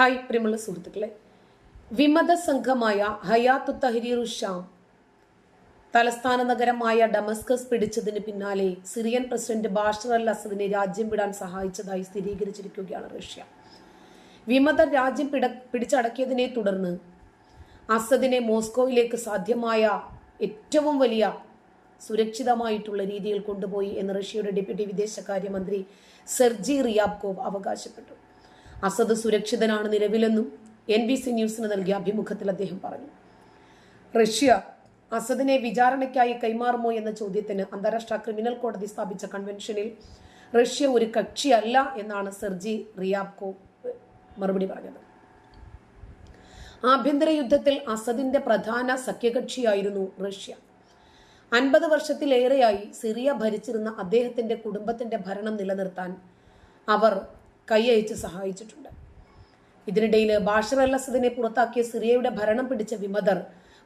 Hi പ്രിയമുള്ള സുഹൃത്തുക്കളെ. വിമത സംഘമായ ഹയാത്തു തഹരീറു ഷാം തലസ്ഥാന നഗരമായ ഡമസ്കസ് പിടിച്ചതിന് പിന്നാലെ സിറിയൻ പ്രസിഡന്റ് ബാഷർ അൽ അസദിനെ രാജ്യം വിടാൻ സഹായിച്ചതായി സ്ഥിരീകരിച്ചിരിക്കുകയാണ് റഷ്യ. വിമത രാജ്യം പിട പിടിച്ചടക്കിയതിനെ തുടർന്ന് അസദിനെ മോസ്കോയിലേക്ക് സാധ്യമായ ഏറ്റവും വലിയ സുരക്ഷിതമായിട്ടുള്ള രീതിയിൽ കൊണ്ടുപോയി എന്ന് റഷ്യയുടെ ഡെപ്യൂട്ടി വിദേശകാര്യമന്ത്രി സെർജി റിയാബ്കോവ് അവകാശപ്പെട്ടു. അസദ് സുരക്ഷിതനാണ് നിലവിലെന്നും എൻ ബി സി ന്യൂസിന് നൽകിയ അഭിമുഖത്തിൽ അദ്ദേഹം പറഞ്ഞു. റഷ്യ അസദിനെ വിചാരണയ്ക്കായി കൈമാറുമോ എന്ന ചോദ്യത്തിന് അന്താരാഷ്ട്ര ക്രിമിനൽ കോടതി സ്ഥാപിച്ച കൺവെൻഷനിൽ റഷ്യ ഒരു കക്ഷിയല്ല എന്നാണ് സെർജി റിയാബ്കോ മറുപടി പറഞ്ഞത്. ആഭ്യന്തര യുദ്ധത്തിൽ അസദിന്റെ പ്രധാന സഖ്യകക്ഷിയായിരുന്നു റഷ്യ. അൻപത് വർഷത്തിലേറെയായി സിറിയ ഭരിച്ചിരുന്ന അദ്ദേഹത്തിന്റെ കുടുംബത്തിന്റെ ഭരണം നിലനിർത്താൻ അവർ കൈയയച്ച് സഹായിച്ചിട്ടുണ്ട്. ഇതിനിടയിൽ ബാഷർ അൽ അസദിനെ പുറത്താക്കിയ സിറിയയുടെ ഭരണം പിടിച്ച വിമതർ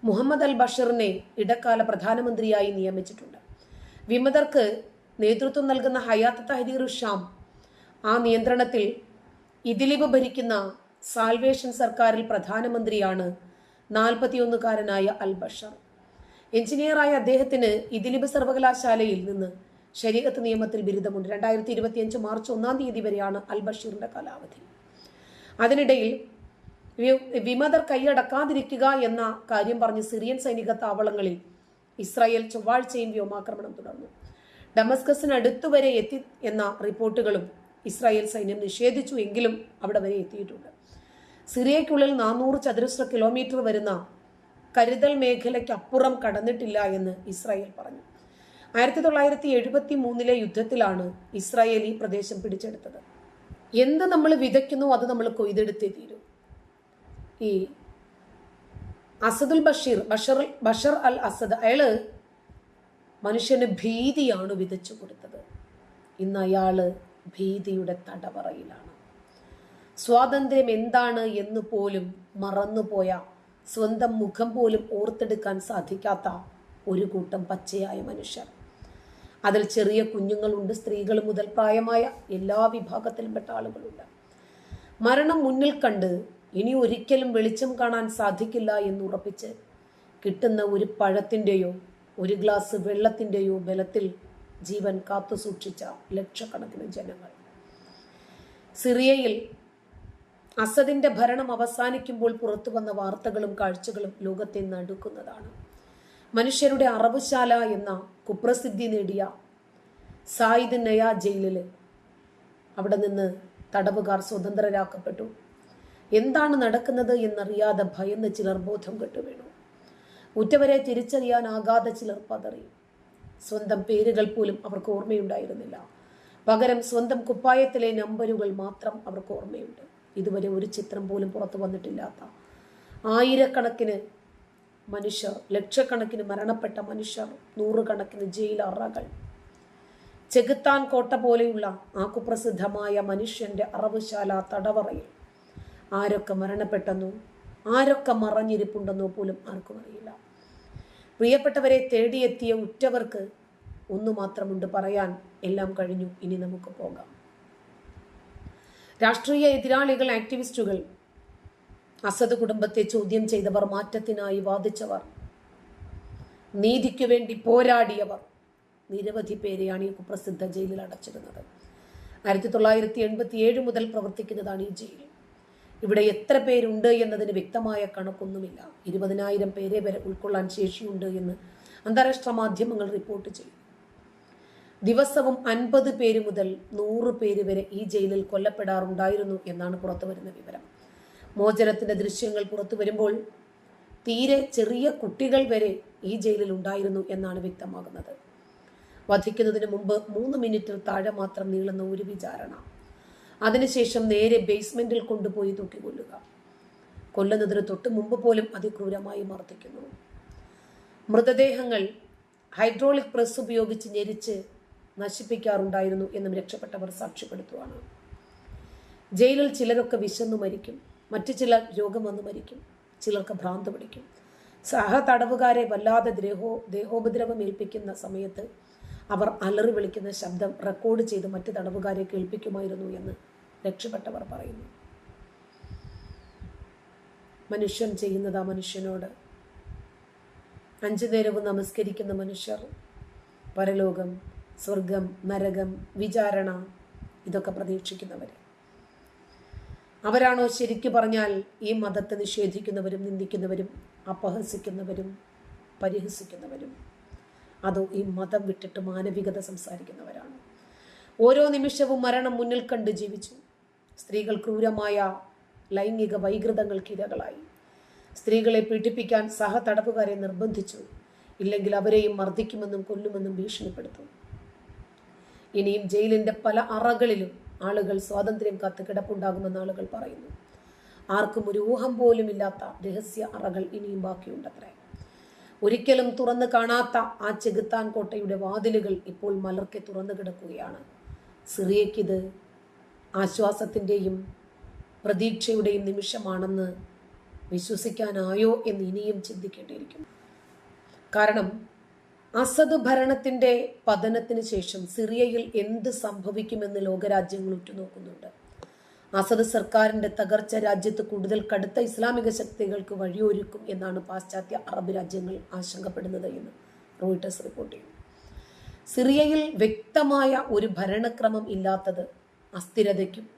മുഹമ്മദ് അൽ ബഷറിനെ ഇടക്കാല പ്രധാനമന്ത്രിയായി നിയമിച്ചിട്ടുണ്ട്. വിമതർക്ക് നേതൃത്വം നൽകുന്ന ഹയാത്ത് തഹദീർ ഷാം ആ നിയന്ത്രണത്തിൽ ഇദിലിബ് ഭരിക്കുന്ന സാൽവേഷൻ സർക്കാരിൽ പ്രധാനമന്ത്രിയാണ് നാൽപ്പത്തിയൊന്നുകാരനായ അൽ ബഷർ എഞ്ചിനീയറായ അദ്ദേഹത്തിന് ഇതിലിബ് സർവകലാശാലയിൽ നിന്ന് ശരീരത്ത് നിയമത്തിൽ ബിരുദമുണ്ട്. രണ്ടായിരത്തി ഇരുപത്തിയഞ്ച് മാർച്ച് ഒന്നാം തീയതി വരെയാണ് അൽ ബഷീറിന്റെ കാലാവധി. അതിനിടയിൽ വിമതർ കൈയടക്കാതിരിക്കുക എന്ന കാര്യം പറഞ്ഞ് സിറിയൻ സൈനിക താവളങ്ങളിൽ ഇസ്രായേൽ ചൊവ്വാഴ്ചയും വ്യോമാക്രമണം തുടർന്നു. ഡമസ്കസിനടുത്തു വരെ എത്തി എന്ന റിപ്പോർട്ടുകളും ഇസ്രായേൽ സൈന്യം നിഷേധിച്ചു എങ്കിലും അവിടെ വരെ എത്തിയിട്ടുണ്ട്. സിറിയയ്ക്കുള്ളിൽ നാനൂറ് ചതുരശ്ര കിലോമീറ്റർ വരുന്ന കരുതൽ മേഖലയ്ക്കപ്പുറം കടന്നിട്ടില്ല എന്ന് ഇസ്രായേൽ പറഞ്ഞു. ആയിരത്തി തൊള്ളായിരത്തി എഴുപത്തി മൂന്നിലെ യുദ്ധത്തിലാണ് ഇസ്രായേൽ ഈ പ്രദേശം പിടിച്ചെടുത്തത്. എന്ത് നമ്മൾ വിതയ്ക്കുന്നു അത് നമ്മൾ കൊയ്തെടുത്തേ തീരും. ഈ Asadul Bashir Bashar Bashar al Assad അയാൾ മനുഷ്യന് ഭീതിയാണ് വിതച്ചു കൊടുത്തത്. ഇന്ന് അയാൾ ഭീതിയുടെ തടവറയിലാണ്. സ്വാതന്ത്ര്യം എന്താണ് എന്ന് പോലും മറന്നുപോയ സ്വന്തം മുഖം പോലും ഓർത്തെടുക്കാൻ സാധിക്കാത്ത ഒരു കൂട്ടം പച്ചയായ മനുഷ്യർ. അതിൽ ചെറിയ കുഞ്ഞുങ്ങളുണ്ട് സ്ത്രീകൾ മുതൽ പ്രായമായ എല്ലാ വിഭാഗത്തിലുംപ്പെട്ട ആളുകളുണ്ട്. മരണം മുന്നിൽ കണ്ട് ഇനി ഒരിക്കലും വെളിച്ചം കാണാൻ സാധിക്കില്ല എന്നുറപ്പിച്ച് കിട്ടുന്ന ഒരു പഴത്തിന്റെയോ ഒരു ഗ്ലാസ് വെള്ളത്തിന്റെയോ ബലത്തിൽ ജീവൻ കാത്തു സൂക്ഷിച്ച ലക്ഷക്കണക്കിന് ജനങ്ങൾ. സിറിയയിൽ അസദിന്റെ ഭരണം അവസാനിക്കുമ്പോൾ പുറത്തു വന്ന വാർത്തകളും കാഴ്ചകളും ലോകത്തെ നടുക്കുന്നതാണ്. മനുഷ്യരുടെ അറവുശാല എന്ന കുപ്രസിദ്ധി നേടിയ സായിദ് നയ ജയിലിൽ അവിടെ നിന്ന് തടവുകാർ സ്വതന്ത്രരാക്കപ്പെട്ടു. എന്താണ് നടക്കുന്നത് എന്നറിയാതെ ഭയന്ന് ചിലർ ബോധം കെട്ടുവീണു ഉറ്റവരെ തിരിച്ചറിയാനാകാതെ ചിലർ പതറി. സ്വന്തം പേരുകൾ പോലും അവർക്ക് ഓർമ്മയുണ്ടായിരുന്നില്ല. പകരം സ്വന്തം കുപ്പായത്തിലെ നമ്പരുകൾ മാത്രം അവർക്ക് ഓർമ്മയുണ്ട്. ഇതുവരെ ഒരു ചിത്രം പോലും പുറത്തു വന്നിട്ടില്ലാത്ത ആയിരക്കണക്കിന് മനുഷ്യർ ലക്ഷക്കണക്കിന് മരണപ്പെട്ട മനുഷ്യർ നൂറുകണക്കിന് ജയിലറകൾ. ചെകുത്താൻ കോട്ട പോലെയുള്ള ആ കുപ്രസിദ്ധമായ മനുഷ്യന്റെ അറവുശാല തടവറയിൽ ആരൊക്കെ മരണപ്പെട്ടെന്നോ ആരൊക്കെ മറഞ്ഞിരിപ്പുണ്ടെന്നോ പോലും ആർക്കും അറിയില്ല. പ്രിയപ്പെട്ടവരെ തേടിയെത്തിയ ഉറ്റവർക്ക് ഒന്നു മാത്രമുണ്ട് പറയാൻ എല്ലാം കഴിഞ്ഞു. ഇനി നമുക്ക് പോകാം. രാഷ്ട്രീയ എതിരാളികൾ ആക്ടിവിസ്റ്റുകൾ അസദ് കുടുംബത്തെ ചോദ്യം ചെയ്തവർ മാറ്റത്തിനായി വാദിച്ചവർ നീതിക്കു വേണ്ടി പോരാടിയവർ. നിരവധി പേരെയാണ് ഈ കുപ്രസിദ്ധ ജയിലിൽ അടച്ചിരുന്നത് ആയിരത്തി തൊള്ളായിരത്തി എൺപത്തി ഏഴ് മുതൽ പ്രവർത്തിക്കുന്നതാണ് ഈ ജയിൽ. ഇവിടെ എത്ര പേരുണ്ട് എന്നതിന് വ്യക്തമായ കണക്കൊന്നുമില്ല. ഇരുപതിനായിരം പേരെ വരെ ഉൾക്കൊള്ളാൻ ശേഷിയുണ്ട് എന്ന് അന്താരാഷ്ട്ര മാധ്യമങ്ങൾ റിപ്പോർട്ട് ചെയ്തു ദിവസവും അൻപത് പേര് മുതൽ നൂറ് പേര് വരെ ഈ ജയിലിൽ കൊല്ലപ്പെടാറുണ്ടായിരുന്നു എന്നാണ് പുറത്തു വരുന്ന വിവരം. മോചനത്തിന്റെ ദൃശ്യങ്ങൾ പുറത്തു വരുമ്പോൾ തീരെ ചെറിയ കുട്ടികൾ വരെ ഈ ജയിലിൽ ഉണ്ടായിരുന്നു എന്നാണ് വ്യക്തമാകുന്നത്. വധിക്കുന്നതിന് മുമ്പ് മൂന്ന് മിനിറ്റിൽ താഴെ മാത്രം നീളുന്ന ഒരു വിചാരണ. അതിനുശേഷം നേരെ ബേസ്മെന്റിൽ കൊണ്ടുപോയി തൂക്കിക്കൊല്ലുക. കൊല്ലുന്നതിന് തൊട്ട് മുമ്പ് പോലും അതിക്രൂരമായി മർദ്ദിക്കുന്നു. മൃതദേഹങ്ങൾ ഹൈഡ്രോളിക് പ്രസ് ഉപയോഗിച്ച് ഞെരിച്ച് നശിപ്പിക്കാറുണ്ടായിരുന്നു എന്നും രക്ഷപ്പെട്ടവർ സാക്ഷ്യപ്പെടുത്തുവാണ്. ജയിലിൽ ചിലരൊക്കെ വിശന്നു മരിക്കും. മറ്റു ചിലർ രോഗം വന്ന് മരിക്കും. ചിലർക്ക് ഭ്രാന്ത് പിടിക്കും. സഹ തടവുകാരെ വല്ലാതെ ദേഹോ ദേഹോപദ്രവം ഏൽപ്പിക്കുന്ന സമയത്ത് അവർ അലറി വിളിക്കുന്ന ശബ്ദം റെക്കോർഡ് ചെയ്ത് മറ്റ് തടവുകാരെ കേൾപ്പിക്കുമായിരുന്നു എന്ന് രക്ഷപ്പെട്ടവർ പറയുന്നു. മനുഷ്യൻ ചെയ്യുന്നത് ആ മനുഷ്യനോട് അഞ്ചു നേരവും നമസ്കരിക്കുന്ന മനുഷ്യർ പരലോകം സ്വർഗം നരകം വിചാരണ ഇതൊക്കെ പ്രതീക്ഷിക്കുന്നവർ അവരാണോ ശരിക്കു പറഞ്ഞാൽ ഈ മതത്തെ നിഷേധിക്കുന്നവരും നിന്ദിക്കുന്നവരും അപഹസിക്കുന്നവരും പരിഹസിക്കുന്നവരും? അതോ ഈ മതം വിട്ടിട്ട് മാനവികത സംസാരിക്കുന്നവരാണ്? ഓരോ നിമിഷവും മരണം മുന്നിൽ കണ്ട് ജീവിച്ചു. സ്ത്രീകൾ ക്രൂരമായ ലൈംഗിക വൈകൃതങ്ങൾക്ക് ഇരകളായി. സ്ത്രീകളെ പീഡിപ്പിക്കാൻ സഹതടവുകാരെ നിർബന്ധിച്ചു. ഇല്ലെങ്കിൽ അവരെയും മർദ്ദിക്കുമെന്നും കൊല്ലുമെന്നും ഭീഷണിപ്പെടുത്തും. ഇനിയും ജയിലിന്റെ പല അറകളിലും ആളുകൾ സ്വാതന്ത്ര്യം കാത്ത് കിടപ്പുണ്ടാകുമെന്ന് ആളുകൾ പറയുന്നു. ആർക്കും ഒരു ഊഹം പോലും ഇല്ലാത്ത രഹസ്യ അറകൾ ഇനിയും ബാക്കിയുണ്ടത്രേ. ഒരിക്കലും തുറന്നു കാണാത്ത ആ ചെകുത്താൻ കോട്ടയുടെ വാതിലുകൾ ഇപ്പോൾ മലർക്കെ തുറന്നു കിടക്കുകയാണ്. സിറിയയ്ക്കിത് ആശ്വാസത്തിന്റെയും പ്രതീക്ഷയുടെയും നിമിഷമാണെന്ന് വിശ്വസിക്കാനായോ എന്ന് ഇനിയും ചിന്തിക്കേണ്ടിയിരിക്കുന്നു. കാരണം അസദ് ഭരണത്തിന്റെ പതനത്തിന് ശേഷം സിറിയയിൽ എന്ത് സംഭവിക്കുമെന്ന് ലോകരാജ്യങ്ങൾ ഉറ്റുനോക്കുന്നുണ്ട്. അസദ് സർക്കാരിന്റെ തകർച്ച രാജ്യത്ത് കൂടുതൽ കടുത്ത ഇസ്ലാമിക ശക്തികൾക്ക് വഴിയൊരുക്കും എന്നാണ് പാശ്ചാത്യ അറബ് രാജ്യങ്ങൾ ആശങ്കപ്പെടുന്നത് എന്ന് റോയിട്ടേഴ്സ് റിപ്പോർട്ട് ചെയ്യുന്നു. സിറിയയിൽ വ്യക്തമായ ഒരു ഭരണക്രമം ഇല്ലാത്തത് അസ്ഥിരതയ്ക്കും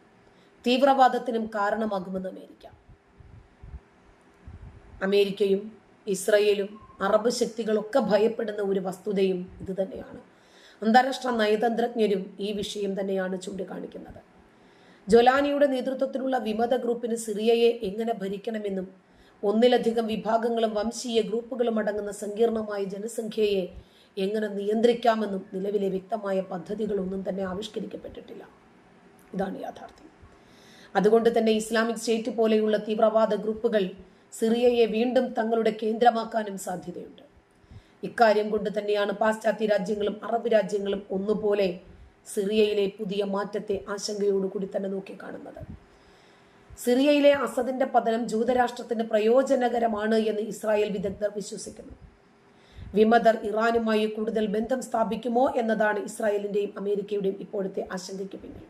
തീവ്രവാദത്തിനും കാരണമാകുമെന്ന് അമേരിക്ക. അമേരിക്കയും ഇസ്രയേലും അറബ് ശക്തികളൊക്കെ ഭയപ്പെടുന്ന ഒരു വസ്തുതയും ഇത് തന്നെയാണ്. അന്താരാഷ്ട്ര നയതന്ത്രജ്ഞരും ഈ വിഷയം തന്നെയാണ് ചൂണ്ടിക്കാണിക്കുന്നത്. ജൊലാനിയുടെ നേതൃത്വത്തിലുള്ള വിമത ഗ്രൂപ്പിന് സിറിയയെ എങ്ങനെ ഭരിക്കണമെന്നും ഒന്നിലധികം വിഭാഗങ്ങളും വംശീയ ഗ്രൂപ്പുകളും അടങ്ങുന്ന സങ്കീർണമായ ജനസംഖ്യയെ എങ്ങനെ നിയന്ത്രിക്കാമെന്നും നിലവിലെ വ്യക്തമായ പദ്ധതികളൊന്നും തന്നെ ആവിഷ്കരിക്കപ്പെട്ടിട്ടില്ല. ഇതാണ് യാഥാർത്ഥ്യം. അതുകൊണ്ട് തന്നെ ഇസ്ലാമിക് സ്റ്റേറ്റ് പോലെയുള്ള തീവ്രവാദ ഗ്രൂപ്പുകൾ സിറിയയെ വീണ്ടും തങ്ങളുടെ കേന്ദ്രമാക്കാനും സാധ്യതയുണ്ട്. ഇക്കാര്യം കൊണ്ട് തന്നെയാണ് പാശ്ചാത്യ രാജ്യങ്ങളും അറബ് രാജ്യങ്ങളും ഒന്നുപോലെ സിറിയയിലെ പുതിയ മാറ്റത്തെ ആശങ്കയോടുകൂടി തന്നെ നോക്കിക്കാണുന്നത്. സിറിയയിലെ അസദിന്റെ പതനം ജൂതരാഷ്ട്രത്തിന് പ്രയോജനകരമാണ് എന്ന് ഇസ്രായേൽ വിദഗ്ധർ വിശ്വസിക്കുന്നു. വിമതർ ഇറാനുമായി കൂടുതൽ ബന്ധം സ്ഥാപിക്കുമോ എന്നതാണ് ഇസ്രായേലിന്റെയും അമേരിക്കയുടെയും ഇപ്പോഴത്തെ ആശങ്കയ്ക്ക് പിന്നിൽ.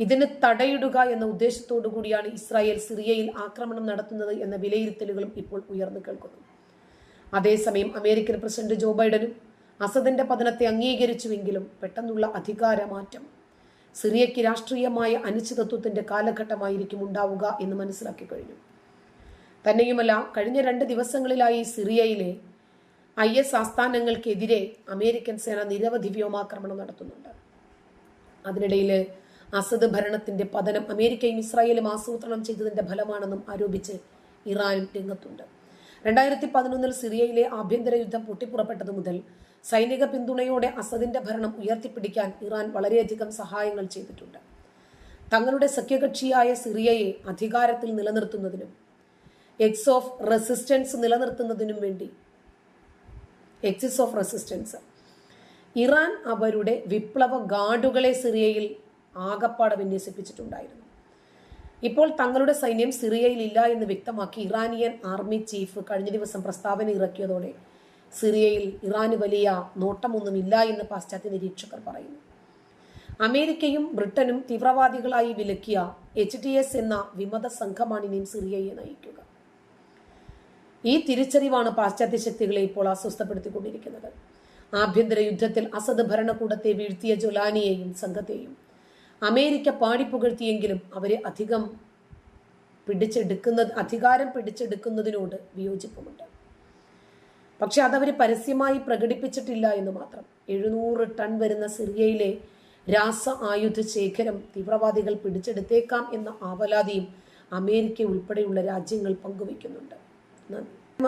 ഇതിന് തടയിടുക എന്ന ഉദ്ദേശത്തോടു കൂടിയാണ് ഇസ്രായേൽ സിറിയയിൽ ആക്രമണം നടത്തുന്നത് എന്ന വിലയിരുത്തലുകളും ഇപ്പോൾ ഉയർന്നു കേൾക്കുന്നു. അതേസമയം അമേരിക്കൻ പ്രസിഡന്റ് ജോ ബൈഡനും അസദിന്റെ പതനത്തെ അംഗീകരിച്ചുവെങ്കിലും പെട്ടെന്നുള്ള അധികാരമാറ്റം സിറിയയ്ക്ക് രാഷ്ട്രീയമായ അനിശ്ചിതത്വത്തിന്റെ കാലഘട്ടമായിരിക്കും ഉണ്ടാവുക എന്ന് മനസ്സിലാക്കി കഴിഞ്ഞു. തന്നെയുമല്ല കഴിഞ്ഞ രണ്ട് ദിവസങ്ങളിലായി സിറിയയിലെ ഐ എസ് ആസ്ഥാനങ്ങൾക്കെതിരെ അമേരിക്കൻ സേന നിരവധി വ്യോമാക്രമണം നടത്തുന്നുണ്ട്. അതിനിടയിൽ അസദ് ഭരണത്തിന്റെ പതനം അമേരിക്കയും ഇസ്രായേലും ആസൂത്രണം ചെയ്തതിന്റെ ഫലമാണെന്നും ആരോപിച്ച് ഇറാനും രംഗത്തുണ്ട്. രണ്ടായിരത്തി പതിനൊന്നിൽ സിറിയയിലെ ആഭ്യന്തര യുദ്ധം പൊട്ടിപ്പുറപ്പെട്ടതു മുതൽ സൈനിക പിന്തുണയോടെ അസദിന്റെ ഭരണം ഉയർത്തിപ്പിടിക്കാൻ ഇറാൻ വളരെയധികം സഹായങ്ങൾ ചെയ്തിട്ടുണ്ട്. തങ്ങളുടെ സഖ്യകക്ഷിയായ സിറിയയെ അധികാരത്തിൽ നിലനിർത്തുന്നതിനും എക്സ് ഓഫ് റെസിസ്റ്റൻസ് നിലനിർത്തുന്നതിനും വേണ്ടി എക്സിസ് ഓഫ് റെസിസ്റ്റൻസ്. ഇറാൻ അവരുടെ വിപ്ലവ ഗാർഡുകളെ സിറിയയിൽ ആകപ്പാടെ വിന്യസിപ്പിച്ചിട്ടുണ്ടായിരുന്നു. ഇപ്പോൾ തങ്ങളുടെ സൈന്യം സിറിയയിൽ ഇല്ല എന്ന് വ്യക്തമാക്കി ഇറാനിയൻ ആർമി ചീഫ് കഴിഞ്ഞ ദിവസം പ്രസ്താവന ഇറക്കിയതോടെ സിറിയയിൽ ഇറാന് വലിയ നോട്ടമൊന്നുമില്ല എന്ന് പാശ്ചാത്യ നിരീക്ഷകർ പറയുന്നു. അമേരിക്കയും ബ്രിട്ടനും തീവ്രവാദികളായി വിലക്കിയ എച്ച് ഡി എസ് എന്ന വിമത സംഘമാണ് ഇനിയും സിറിയയെ നയിക്കുക. ഈ തിരിച്ചറിവാണ് പാശ്ചാത്യ ശക്തികളെ ഇപ്പോൾ അസ്വസ്ഥപ്പെടുത്തിക്കൊണ്ടിരിക്കുന്നത്. ആഭ്യന്തര യുദ്ധത്തിൽ അസദ് ഭരണകൂടത്തെ വീഴ്ത്തിയ ജൊലാനിയെയും സംഘത്തെയും അമേരിക്ക പാടിപ്പുകഴ്ത്തിയെങ്കിലും അവരെ അധികം പിടിച്ചെടുക്കുന്ന അധികാരം പിടിച്ചെടുക്കുന്നതിനോട് വിയോജിപ്പുമുണ്ട്. പക്ഷെ അതവർ പരസ്യമായി പ്രകടിപ്പിച്ചിട്ടില്ല എന്ന് മാത്രം. എഴുന്നൂറ് ടൺ വരുന്ന സിറിയയിലെ രാസ ആയുധ ശേഖരം തീവ്രവാദികൾ പിടിച്ചെടുത്തേക്കാം എന്ന ആവലാതിയും അമേരിക്ക ഉൾപ്പെടെയുള്ള രാജ്യങ്ങൾ പങ്കുവയ്ക്കുന്നുണ്ട്. നന്ദി.